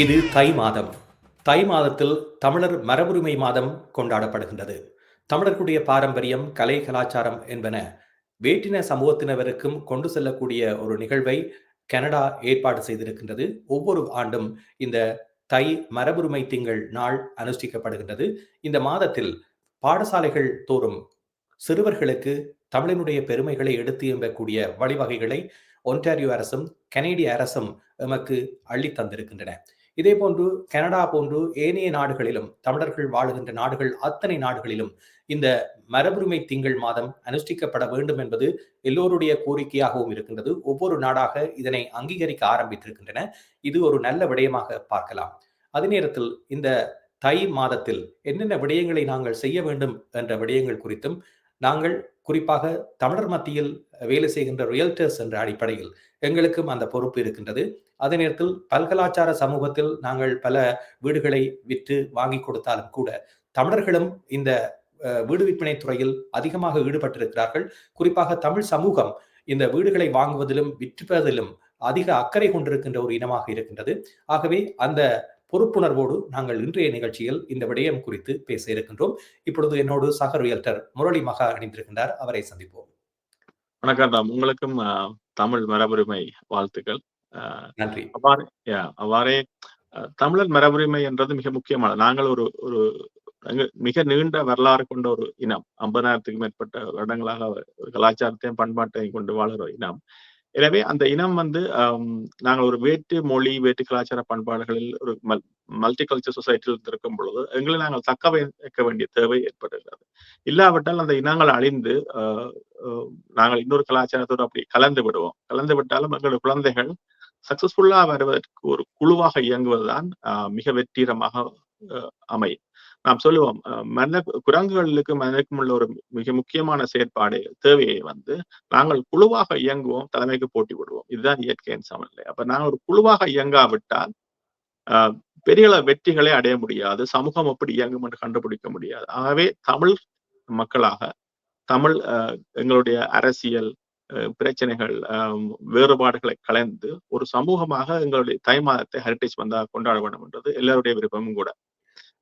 இது தை மாதம். தை மாதத்தில் தமிழர் மரபுரிமை மாதம் கொண்டாடப்படுகின்றது. தமிழர்களுடைய பாரம்பரியம் கலை கலாச்சாரம் என்பன வேட்டின சமூகத்தினருக்கும் கொண்டு செல்லக்கூடிய ஒரு நிகழ்வை கனடா ஏற்பாடு செய்திருக்கின்றது. ஒவ்வொரு ஆண்டும் இந்த தை மரபுரிமை திங்கள் நாள் அனுஷ்டிக்கப்படுகின்றது. இந்த மாதத்தில் பாடசாலைகள் தோறும் சிறுவர்களுக்கு தமிழினுடைய பெருமைகளை எடுத்து எம்பக்கூடிய வழிவகைகளை ஒன்டாரியோ அரசும் கனேடிய அரசும் எமக்கு அள்ளி தந்திருக்கின்றன. இதே போன்று கனடா போன்று ஏனைய நாடுகளிலும் தமிழர்கள் வாழுகின்ற நாடுகள் அத்தனை நாடுகளிலும் இந்த மரபுரிமை திங்கள் மாதம் அனுஷ்டிக்கப்பட வேண்டும் என்பது எல்லோருடைய கோரிக்கையாகவும் இருக்கின்றது. ஒவ்வொரு நாடாக இதனை அங்கீகரிக்க ஆரம்பித்திருக்கின்றன. இது ஒரு நல்ல விடயமாக பார்க்கலாம். அதே நேரத்தில் இந்த தை மாதத்தில் என்னென்ன விடயங்களை நாங்கள் செய்ய வேண்டும் என்ற விடயங்கள் குறித்தும் நாங்கள் குறிப்பாக தமிழர் மத்தியில் வேலை செய்கின்ற ரியல்டர்ஸ் என்ற அடிப்படையில் எங்களுக்கும் அந்த பொறுப்பு இருக்கின்றது. அதே நேரத்தில் பல்கலாச்சார சமூகத்தில் நாங்கள் பல வீடுகளை விற்று வாங்கி கொடுத்தாலும் கூட தமிழர்களும் இந்த வீடு விற்பனை துறையில் அதிகமாக ஈடுபட்டிருக்கிறார்கள். குறிப்பாக தமிழ் சமூகம் இந்த வீடுகளை வாங்குவதிலும் விற்றுப்பதிலும் அதிக அக்கறை கொண்டிருக்கின்ற ஒரு இனமாக இருக்கின்றது. ஆகவே அந்த பொறுப்புணர்வோடு நாங்கள் இன்றைய நிகழ்ச்சியில் இந்த விடயம் குறித்து பேச இருக்கின்றோம். இப்பொழுது என்னோடு சக ரியல்டர் முரளி மகா அணிந்திருக்கின்றார் அவரை சந்திப்போம். வணக்கம் உங்களுக்கும் தமிழ் மரபுரிமை வாழ்த்துக்கள். நன்றி. அவ்வாறு அவ்வாறே தமிழர் மரபுரிமை என்றது மிக முக்கியமானது நாங்கள் ஒரு ஒரு மிக நீண்ட வரலாறு கொண்ட ஒரு இனம். ஐம்பதாயிரத்துக்கு மேற்பட்ட வருடங்களாக ஒரு கலாச்சாரத்தையும் பண்பாட்டையும் கொண்டு வாழ்கிற இனம். எனவே அந்த இனம் வந்து நாங்கள் ஒரு வேற்று மொழி வேற்று கலாச்சார பண்பாடுகளில் ஒரு மல் மல்டி கல்ச்சர் சொசைட்டியில் இருந்திருக்கும் பொழுது எங்களை நாங்கள் தக்க வைக்க வேண்டிய தேவை ஏற்படுகிறது இல்லாவிட்டால் அந்த இனங்கள் அழிந்து நாங்கள் இன்னொரு கலாச்சாரத்தோடு அப்படி கலந்து விடுவோம். கலந்து விட்டாலும் எங்களுடைய குழந்தைகள் சக்சஸ்ஃபுல்லா வருவதற்கு ஒரு குழுவாக இயங்குவதுதான் மிக வெற்றிகரமாக அமையும். நாம் சொல்லுவோம் மனித குரங்குகளுக்கு மனிதனுக்கும் உள்ள ஒரு மிக முக்கியமான செயற்பாடு தேவையை வந்து நாங்கள் குழுவாக இயங்குவோம் தலைமைக்கு போட்டி விடுவோம் இதுதான் இயற்கையின் சமநிலை. அப்ப நாங்கள் ஒரு குழுவாக இயங்காவிட்டால் பெரிய வெற்றிகளை அடைய முடியாது சமூகம் எப்படி இயங்கும் என்று கண்டுபிடிக்க முடியாது. ஆகவே தமிழ் மக்களாக தமிழ் எங்களுடைய அரசியல் பிரச்சனைகள் வேறுபாடுகளை கலந்து ஒரு சமூகமாக எங்களுடைய தை மாதத்தை ஹெரிட்டேஜ் வந்தா கொண்டாட வேண்டும் என்றது எல்லாருடைய விருப்பமும் கூட.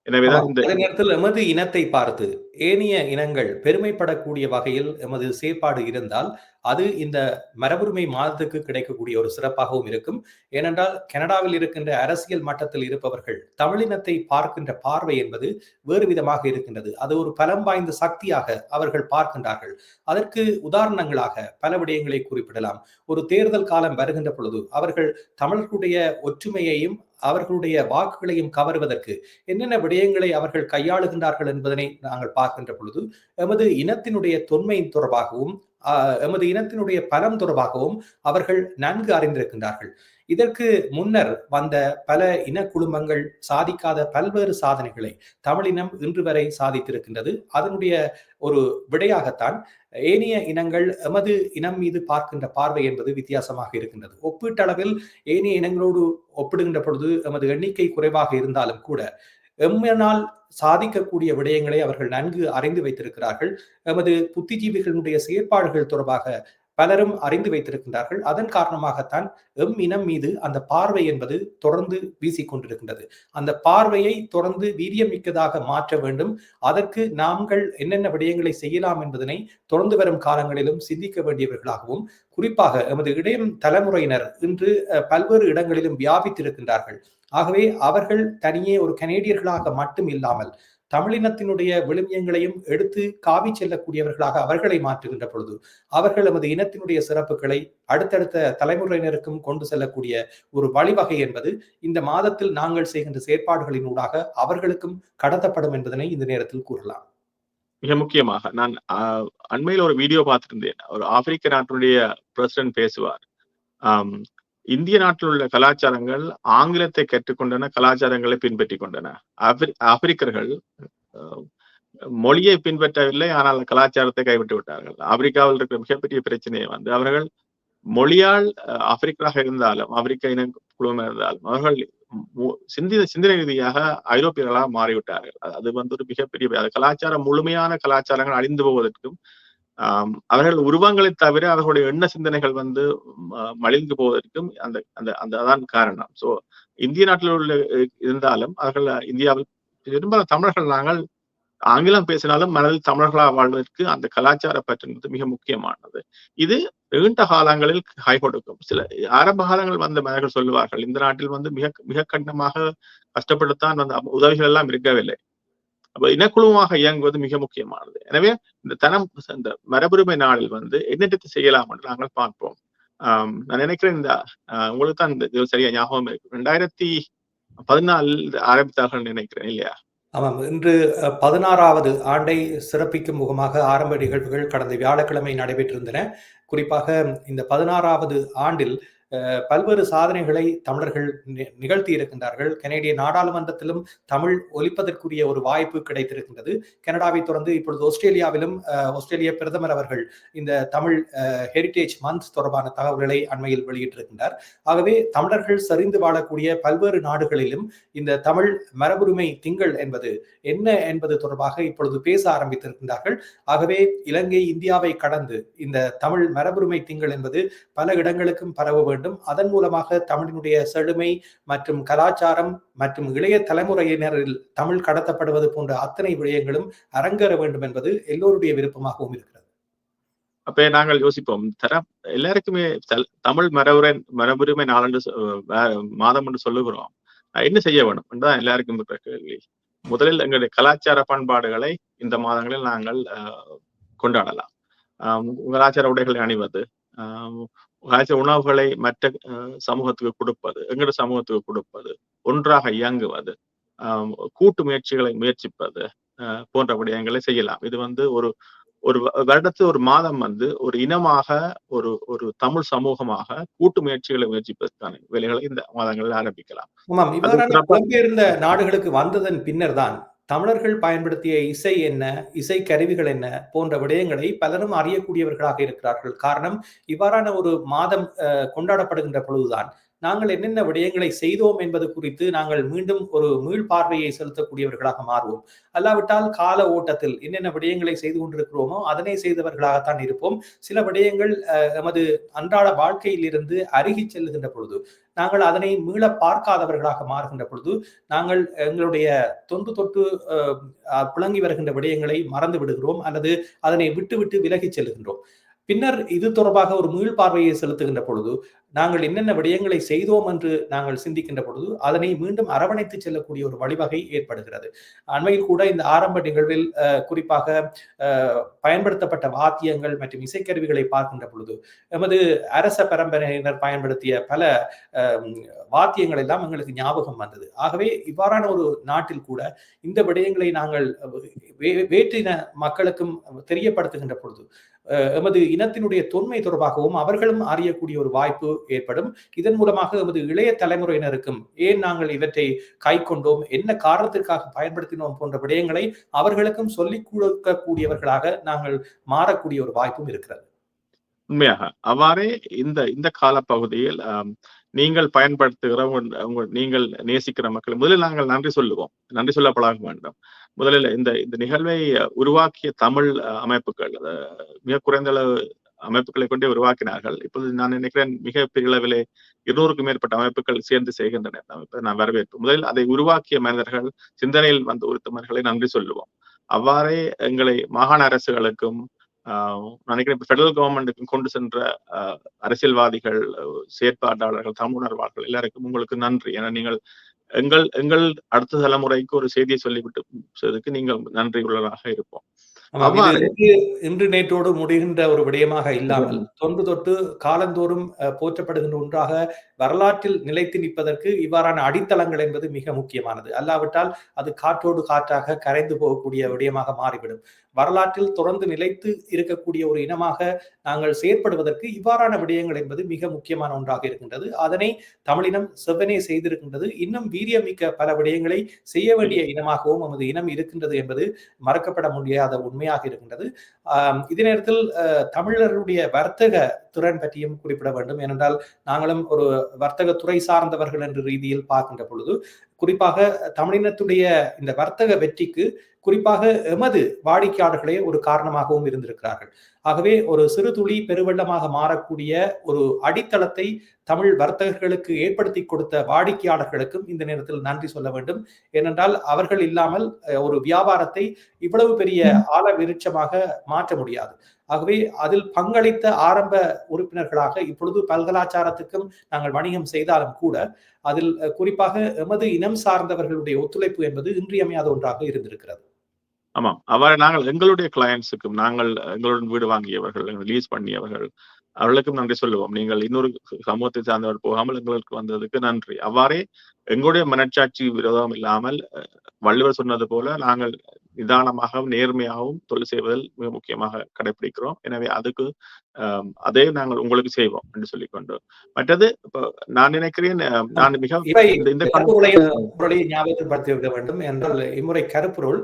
எனவேதான் இந்த நேரத்தில் எமது இனத்தை பார்த்து ஏனைய இனங்கள் பெருமைப்படக்கூடிய வகையில் எமது செயற்பாடு இருந்தால் அது இந்த மரபுரிமை மாதத்துக்கு கிடைக்கக்கூடிய ஒரு சிறப்பாகவும் இருக்கும். ஏனென்றால் கனடாவில் இருக்கின்ற அரசியல் மட்டத்தில் இருப்பவர்கள் தமிழினத்தை பார்க்கின்ற பார்வை என்பது வேறு விதமாக இருக்கின்றது. அது ஒரு பலம் வாய்ந்த சக்தியாக அவர்கள் பார்க்கின்றார்கள். அதற்கு உதாரணங்களாக பல விடயங்களை குறிப்பிடலாம். ஒரு தேர்தல் காலம் வருகின்ற பொழுது அவர்கள் தமிழர்களுடைய ஒற்றுமையையும் அவர்களுடைய வாக்குகளையும் கவர்வதற்கு என்னென்ன விடயங்களை அவர்கள் கையாளுகின்றார்கள் என்பதனை நாங்கள் பார்க்கின்ற பொழுது எமது இனத்தினுடைய தொன்மை தொடர்பாகவும் எமது இனத்தினுடைய பலம் தொடர்பாகவும் அவர்கள் நன்கு அறிந்திருக்கின்றார்கள். இதற்கு முன்னர் வந்த பல இன குழுமங்கள் சாதிக்காத பல்வேறு சாதனைகளை தமிழினம் இன்று வரை சாதித்திருக்கின்றது. அதனுடைய ஒரு விடையாகத்தான் ஏனைய இனங்கள் எமது இனம் மீது பார்க்கின்ற பார்வை என்பது வித்தியாசமாக இருக்கின்றது. ஒப்பீட்டளவில் ஏனைய இனங்களோடு ஒப்பிடுகின்ற பொழுது எமது எண்ணிக்கை குறைவாக இருந்தாலும் கூட எம்மனால் சாதிக்கக்கூடிய விடயங்களை அவர்கள் நன்கு அறிந்து வைத்திருக்கிறார்கள். எமது புத்திஜீவிகளுடைய செயற்பாடுகள் தொடர்பாக பலரும் அறிந்து வைத்திருக்கின்றார்கள். அதன் காரணமாகத்தான் எம் இனம் மீது அந்த பார்வை என்பது தொடர்ந்து வீசிக்கொண்டிருக்கின்றது அந்த பார்வையை தொடர்ந்து வீரியமிக்கதாக மாற்ற வேண்டும். அதற்கு நாங்கள் என்னென்ன விடயங்களை செய்யலாம் என்பதனை தொடர்ந்து வரும் காலங்களிலும் சிந்திக்க வேண்டியவர்களாகவும் குறிப்பாக எமது இடையம் தலைமுறையினர் இன்று அஹ், பல்வேறு இடங்களிலும் வியாபித்திருக்கின்றார்கள். ஆகவே அவர்கள் தனியே ஒரு கனேடியர்களாக மட்டும் இல்லாமல் தமிழினத்தினுடைய விழுமியங்களையும் எடுத்து காவி செல்லக்கூடியவர்களாக அவர்களை மாற்றுகின்ற பொழுது அவர்கள் எமது இனத்தினுடைய சிறப்புகளை அடுத்தடுத்த தலைமுறையினருக்கும் கொண்டு செல்லக்கூடிய ஒரு வழிவகை என்பது இந்த மாதத்தில் நாங்கள் செய்கின்ற செயற்பாடுகளின் ஊடாக அவர்களுக்கும் கடத்தப்படும் என்பதனை இந்த நேரத்தில் கூறலாம். மிக முக்கியமாக நான் அண்மையில் ஒரு வீடியோ பார்த்திருந்தேன். ஒரு ஆப்பிரிக்க நாட்டினுடைய பிரசிடென்ட் பேசுவார். இந்திய நாட்டில் உள்ள கலாச்சாரங்கள் ஆங்கிலத்தை கற்றுக்கொண்டன கலாச்சாரங்களை பின்பற்றி கொண்டன ஆப்பிரி- ஆப்பிரிக்கர்கள் மொழியை பின்பற்றவில்லை ஆனால் கலாச்சாரத்தை கைவிட்டு விட்டார்கள். ஆப்பிரிக்காவில் இருக்கிற மிகப்பெரிய பிரச்சனையை வந்து அவர்கள் மொழியால் ஆஹ், ஆப்பிரிக்கராக இருந்தாலும் ஆப்பிரிக்க இன குழுமம் இருந்தாலும் அவர்கள் சிந்தித சிந்தனை ரீதியாக ஐரோப்பியர்களாக மாறிவிட்டார்கள். அது- வந்து ஒரு மிகப்பெரிய கலாச்சாரம் முழுமையான கலாச்சாரங்கள் அழிந்து போவதற்கும் ஆஹ் அவர்கள் உருவங்களை தவிர அவர்களுடைய எண்ண சிந்தனைகள் வந்து மலிந்து போவதற்கும் அந்த அந்த அந்த அதான் காரணம். சோ இந்திய நாட்டில் உள்ள இருந்தாலும் அவர்கள் இந்தியாவில் பெரும்பாலும் தமிழர்கள் நாங்கள் ஆங்கிலம் பேசினாலும் மனதில் தமிழர்களாக வாழ்வதற்கு அந்த கலாச்சார பற்றினது மிக முக்கியமானது. இது நீண்ட காலங்களில் கை கொடுக்கும். சில ஆரம்ப காலங்கள் வந்த மனிதர்கள் சொல்லுவார்கள் இந்த நாட்டில் வந்து மிக மிக கண்டமாக கஷ்டப்பட்டுத்தான் அந்த உதவிகள் எல்லாம் இருக்கவில்லை. அப்ப இனக்குழுவாக இயங்குவது மிக முக்கியமானது. எனவே இந்த தனம் இந்த மரபுரிமை நாளில் வந்து என்னென்ன செய்யலாம் என்று நாங்கள் பார்ப்போம். ஆஹ் நான் நினைக்கிறேன் இந்த ஆஹ், உங்களுக்கு தான் இந்த இது சரியா ஞாபகம் இருக்கு. ரெண்டாயிரத்தி பதினாலில் ஆரம்பித்தார்கள் நினைக்கிறேன் இல்லையா? ஆமாம். இன்று பதினாறாவது ஆண்டை சிறப்பிக்கும் முகமாக ஆரம்ப நிகழ்வுகள் கடந்த வியாழக்கிழமை நடைபெற்றிருந்தன. குறிப்பாக இந்த பதினாறாவது ஆண்டில் பல்வேறு சாதனைகளை தமிழர்கள் நிகழ்த்தி இருக்கின்றார்கள். கனேடிய நாடாளுமன்றத்திலும் தமிழ் ஒலிப்பதற்குரிய ஒரு வாய்ப்பு கிடைத்திருக்கின்றது. கனடாவை தொடர்ந்து இப்பொழுது ஆஸ்திரேலியாவிலும் ஆஸ்திரேலிய பிரதமர் அவர்கள் இந்த தமிழ் ஹெரிட்டேஜ் மந்த் தொடர்பான தகவல்களை அண்மையில் வெளியிட்டிருக்கின்றார். ஆகவே தமிழர்கள் சரிந்து வாழக்கூடிய பல்வேறு நாடுகளிலும் இந்த தமிழ் மரபுரிமை திங்கள் என்பது என்ன என்பது தொடர்பாக இப்பொழுது பேச ஆரம்பித்திருக்கின்றார்கள். ஆகவே இலங்கை இந்தியாவை கடந்து இந்த தமிழ் மரபுரிமை திங்கள் என்பது பல இடங்களுக்கும் பரவ வேண்டும் அதன் மூலமாக தமிழினுடைய செழுமை மற்றும் கலாச்சாரம் மற்றும் இளைய தலைமுறையினரில் தமிழ் கடத்தப்படுவது போன்ற அத்தனை விடயங்களும் அரங்கேற வேண்டும் என்பது எல்லோருடைய விருப்பமாகவும் இருக்கிறது. அப்ப நாங்கள் யோசிப்போம் தர எல்லாருக்குமே தமிழ் மரபுரை மரபுரிமை நாளன்று மாதம் என்று சொல்லுகிறோம். என்ன செய்ய வேண்டும் என்றுதான் எல்லாருக்கும் கேள்வி. முதலில் எங்களுடைய கலாச்சார பண்பாடுகளை இந்த மாதங்களில் நாங்கள் அஹ், கொண்டாடலாம். கலாச்சார உடைகளை அணிவது கலாச்சார உணவுகளை மற்ற சமூகத்துக்கு கொடுப்பது எங்களுடைய சமூகத்துக்கு கொடுப்பது ஒன்றாக இயங்குவது கூட்டு முயற்சிகளை முயற்சிப்பது போன்ற விடயங்களை செய்யலாம். இது வந்து ஒரு ஒரு வருடத்து ஒரு மாதம் வந்து ஒரு இனமாக ஒரு ஒரு தமிழ் சமூகமாக கூட்டு முயற்சிகளை முயற்சிப்பதற்கான வேலைகளை இந்த மாதங்களில் ஆரம்பிக்கலாம். நாடுகளுக்கு வந்ததன் பின்னர் தான் தமிழர்கள் பயன்படுத்திய இசை என்ன இசை கருவிகள் என்ன போன்ற விடயங்களை பலரும் அறியக்கூடியவர்களாக இருக்கிறார்கள். காரணம் இவ்வாறான ஒரு மாதம் கொண்டாடப்படுகின்ற பொழுதுதான். நாங்கள் என்னென்ன விடயங்களை செய்தோம் என்பது குறித்து நாங்கள் மீண்டும் ஒரு மீள் பார்வையை செலுத்தக்கூடியவர்களாக மாறுவோம். அல்லாவிட்டால் கால ஓட்டத்தில் என்னென்ன விடயங்களை செய்து கொண்டிருக்கிறோமோ அதனை செய்தவர்களாகத்தான் இருப்போம். சில விடயங்கள் அஹ், அன்றாட வாழ்க்கையிலிருந்து அருகி செல்லுகின்ற பொழுது நாங்கள் அதனை மீள பார்க்காதவர்களாக மாறுகின்ற பொழுது நாங்கள் எங்களுடைய தொன்று தொட்டு அஹ், அஹ், புழங்கி வருகின்ற விடயங்களை மறந்து விடுகிறோம் அல்லது அதனை விட்டு விட்டு விலகிச் செல்கின்றோம் பின்னர் இது தொடர்பாக ஒரு மீள் பார்வையை செலுத்துகின்ற பொழுது நாங்கள் என்னென்ன விடயங்களை செய்தோம் என்று நாங்கள் சிந்திக்கின்ற பொழுது அதனை மீண்டும் அரவணைத்து செல்லக்கூடிய ஒரு வழிவகை ஏற்படுகிறது. அண்மையில் கூட இந்த ஆரம்ப நிகழ்வில் அஹ், குறிப்பாக அஹ், பயன்படுத்தப்பட்ட வாத்தியங்கள் மற்றும் இசைக்கருவிகளை பார்க்கின்ற பொழுது எமது அரச பரம்பரையினர் பயன்படுத்திய பல அஹ், வாத்தியங்கள் எல்லாம் எங்களுக்கு ஞாபகம் வந்தது. ஆகவே இவ்வாறான ஒரு நாட்டில் கூட இந்த விடயங்களை நாங்கள் வே- வேற்றின மக்களுக்கும் தெரியப்படுத்துகின்ற பொழுது எமது இனத்தினுடைய தொன்மை தொடர்பாகவும் அவர்களும் அறியக்கூடிய ஒரு வாய்ப்பு ஏற்படும். இதன் மூலமாக எமது இளைய தலைமுறையினருக்கும் ஏன் நாங்கள் இவற்றை கை கொண்டோம்? என்ன காரணத்திற்காக பயன்படுத்தினோம்? போன்ற விடயங்களை அவர்களுக்கும் சொல்லிக் கொடுக்கக்கூடியவர்களாக நாங்கள் மாறக்கூடிய ஒரு வாய்ப்பும் இருக்கிறது. உண்மையாக. அவ்வாறே இந்த இந்த காலப்பகுதியில் நீங்கள் பயன்படுத்துகிற நீங்கள் நேசிக்கிற மக்கள் முதலில் நாங்கள் நன்றி சொல்லுவோம். நன்றி சொல்ல பழக வேண்டும். முதலில் இந்த இந்த நிகழ்வை உருவாக்கிய தமிழ் அமைப்புகள் மிக குறைந்த அளவு அமைப்புகளை கொண்டே உருவாக்கினார்கள். இப்போது நான் நினைக்கிறேன் மிக பெரிய அளவிலே இருநூறுக்கும் மேற்பட்ட அமைப்புகள் சேர்ந்து செய்கின்றன. அமைப்பை நான் வரவேற்பு. முதலில் அதை உருவாக்கிய மனிதர்கள் சிந்தனையில் வந்த உறுத்தமர்களை நன்றி சொல்லுவோம். அவ்வாறே எங்களை மாகாண அரசுகளுக்கும் ஆஹ் நினைக்கிறேன் இப்ப ஃபெடரல் கொண்டு சென்ற அரசியல்வாதிகள் செயற்பாட்டாளர்கள் தமிழ் உணர்வாளர்கள் எல்லாருக்கும் உங்களுக்கு நன்றி. ஏன்னா நீங்கள் எங்கள் எங்கள் அடுத்த தலைமுறைக்கு ஒரு செய்தியை சொல்லிவிட்டு நீங்கள் நன்றி உள்ளவராக இருப்போம். இன்று நேற்றோடு முடிகின்ற ஒரு விடயமாக இல்லாமல் தொன்று தொட்டு காலந்தோறும் போற்றப்படுகின்ற ஒன்றாக வரலாற்றில் நிலைத்து நிற்பதற்கு இவ்வாறான அடித்தளங்கள் என்பது மிக முக்கியமானது. அல்லாவிட்டால் அது காற்றோடு காற்றாக கரைந்து போகக்கூடிய விடயமாக மாறிவிடும். வரலாற்றில் தொடர்ந்து நிலைத்து இருக்கக்கூடிய ஒரு இனமாக நாங்கள் செயற்படுவதற்கு இவ்வாறான விடயங்கள் என்பது மிக முக்கியமான ஒன்றாக இருக்கின்றது. அதனை தமிழினம் செவ்வனே செய்திருக்கின்றது. இன்னும் வீரியமிக்க பல விடயங்களை செய்ய வேண்டிய இனமாகவும் நமது இனம் இருக்கின்றது என்பது மறக்கப்பட முடியாத உண்மையாக இருக்கின்றது. இதே நேரத்தில் தமிழருடைய வர்த்தக திறன் பற்றியும் குறிப்பிட வேண்டும். ஏனென்றால் நாங்களும் ஒரு வர்த்தக துறை சார்ந்தவர்கள் என்ற ரீதியில் பார்க்கின்ற பொழுது குறிப்பாக தமிழினத்துடைய இந்த வர்த்தக வெற்றிக்கு குறிப்பாக எமது வாடிக்கையாளர்களே ஒரு காரணமாகவும் இருந்திருக்கிறார்கள். ஆகவே ஒரு சிறு துளி பெருவெள்ளமாக மாறக்கூடிய ஒரு அடித்தளத்தை தமிழ் வர்த்தகர்களுக்கு ஏற்படுத்தி கொடுத்த வாடிக்கையாளர்களுக்கும் இந்த நேரத்தில் நன்றி சொல்ல வேண்டும். ஏனென்றால் அவர்கள் இல்லாமல் ஒரு வியாபாரத்தை இவ்வளவு பெரிய ஆழ விருட்சமாக மாற்ற முடியாது. ஆகவே அதில் பங்களித்த ஆரம்ப உறுப்பினர்களாக இப்பொழுது பல்கலாச்சாரத்துக்கும் நாங்கள் வணிகம் செய்தாலும் கூட அதில் குறிப்பாக எமது இனம் சார்ந்தவர்களுடைய ஒத்துழைப்பு என்பது இன்றியமையாத ஒன்றாக இருந்திருக்கிறது. ஆமாம். அவ்வாறு நாங்கள் எங்களுடைய கிளையன்ஸுக்கும் நாங்கள் எங்களுடன் வீடு வாங்கியவர்கள் லீஸ் பண்ணியவர்கள் அவர்களுக்கும் நன்றி சொல்லுவோம். நீங்கள் இன்னொரு சமூகத்தை சார்ந்தவர் போகாமல் எங்களுக்கு வந்ததுக்கு நன்றி. அவ்வாறே எங்களுடைய மனச்சாட்சி விரோதம் இல்லாமல் வள்ளுவர் சொன்னது போல நாங்கள் நிதானமாகவும் நேர்மையாகவும் தொழில் செய்வதில் மிக முக்கியமாக கடைபிடிக்கிறோம் எனவே அதுக்கு அதே நாங்கள் உங்களுக்கு செய்வோம் என்று சொல்லிக்கொண்டு. மற்றது இப்போ நான் நினைக்கிறேன் நான் மிக இந்த இந்த கருப்பொருளையும் பொருளை ஞாபகப்படுத்தி விட வேண்டும் என்றால் இம்முறை கருப்பொருள்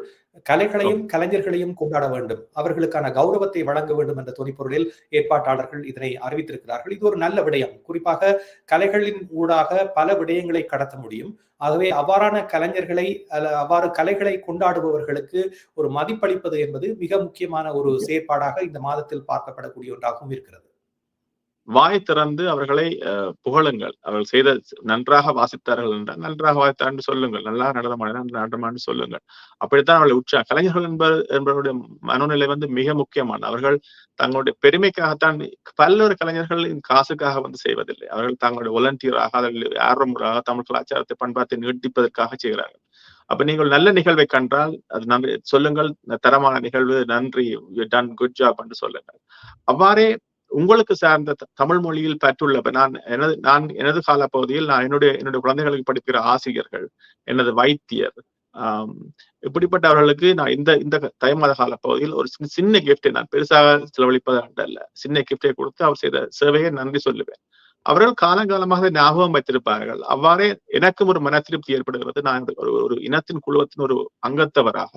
கலைகளையும் கலைஞர்களையும் கொண்டாட வேண்டும். அவர்களுக்கான கௌரவத்தை வழங்க வேண்டும் என்ற துணிப்பொருளில் ஏற்பாட்டாளர்கள் இதனை அறிவித்திருக்கிறார்கள். இது ஒரு நல்ல விடயம். குறிப்பாக கலைகளின் ஊடாக பல விடயங்களை கடத்த முடியும். ஆகவே அவ்வாறான கலைஞர்களை அவ்வாறு கலைகளை கொண்டாடுபவர்களுக்கு ஒரு மதிப்பளிப்பது என்பது மிக முக்கியமான ஒரு செயற்பாடாக இந்த மாதத்தில் பார்க்கப்படக்கூடிய ஒன்றாகவும் இருக்கிறது. வாய் திறந்து அவர்களை அஹ், புகழுங்கள். அவர்கள் செய்த நன்றாக வாசித்தார்கள் என்றால் நன்றாக வாசித்தார் சொல்லுங்கள். நல்லா நடனமான நடனமான்னு சொல்லுங்கள். அப்படித்தான் அவர்களை உற்சாக கலைஞர்கள் என்பது என்பவருடைய மனநிலை வந்து மிக முக்கியமான அவர்கள் தங்களுடைய பெருமைக்காகத்தான் பல்வேறு கலைஞர்கள் காசுக்காக வந்து செய்வதில்லை. அவர்கள் தங்களுடைய ஒலண்டியராக அதில் ஆர்வமுறாக தமிழ் கலாச்சாரத்தை பண்பாட்டை நீட்டிப்பதற்காக செய்கிறார்கள். அப்ப நீங்கள் நல்ல நிகழ்வை கண்டால் அது நன்றி சொல்லுங்கள். தரமான நிகழ்வு நன்றி டன் குட் ஜாப் என்று சொல்லுங்கள். அவ்வாறே உங்களுக்கு சார்ந்த தமிழ் மொழியில் பெற்றுள்ள நான் எனது நான் எனது காலப்பகுதியில் நான் என்னுடைய என்னுடைய குழந்தைகளுக்கு படிக்கிற ஆசிரியர்கள் எனது வைத்தியர் ஆம், இப்படிப்பட்டவர்களுக்கு நான் இந்த இந்த தைமாத கால பகுதியில் ஒரு சின்ன- சின்ன கிஃப்டை நான் பெருசாக செலவழிப்பது அல்ல. சின்ன கிஃப்டை கொடுத்து அவர் செய்த சேவையை நன்றி சொல்லுவேன். அவர்கள் காலங்காலமாக ஞாபகம் வைத்திருப்பார்கள். அவ்வாறே எனக்கும் ஒரு மன திருப்தி ஏற்படுகிறது. நான் ஒரு ஒரு இனத்தின் குழுவத்தின் ஒரு அங்கத்தவராக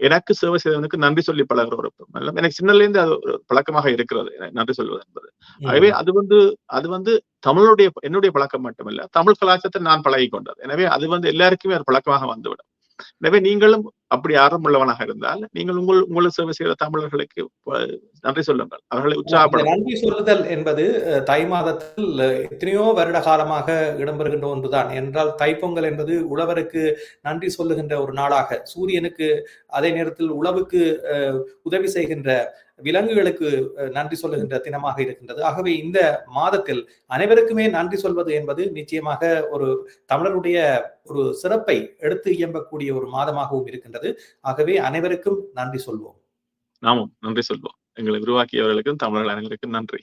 எனக்கு சேவை செய்தவனுக்கு நன்றி சொல்லி பழகுற ஒரு. எனக்கு சின்னல இருந்து அது ஒரு பழக்கமாக இருக்கிறது. நன்றி சொல்வது என்பது. ஆகவே அது வந்து அது வந்து தமிழுடைய என்னுடைய பழக்கம் மட்டுமல்ல. தமிழ் கலாச்சாரத்தை நான் பழகி கொண்டது எனவே அது வந்து எல்லாருக்குமே ஒரு பழக்கமாக வந்துவிடும். எனவே நீங்களும் அப்படி ஆர்வம் உள்ளவனாக இருந்தால் நீங்கள் உங்கள் உங்களுக்கு சேவை செய்கிற தமிழர்களுக்கு நன்றி சொல்லுங்கள். அவர்களை உற்சாகப்படும் நன்றி சொல்லுதல் என்பது தை மாதத்தில் எத்தனையோ வருட காலமாக இடம்பெறுகின்ற ஒன்றுதான். என்றால் தைப்பொங்கல் என்பது உழவருக்கு நன்றி சொல்லுகின்ற ஒரு நாளாக சூரியனுக்கு அதே நேரத்தில் உழவுக்கு உதவி செய்கின்ற விலங்குகளுக்கு நன்றி சொல்லுகின்ற தினமாக இருக்கின்றது. ஆகவே இந்த மாதத்தில் அனைவருக்குமே நன்றி சொல்வது என்பது நிச்சயமாக ஒரு தமிழருடைய ஒரு சிறப்பை எடுத்து இயம்பக்கூடிய ஒரு மாதமாகவும் இருக்கின்றது. ஆகவே அனைவருக்கும் நன்றி சொல்வோம். நாமும் நன்றி சொல்வோம். எங்களை உருவாக்கியவர்களுக்கும் தமிழர்கள் அனைவருக்கும் நன்றி.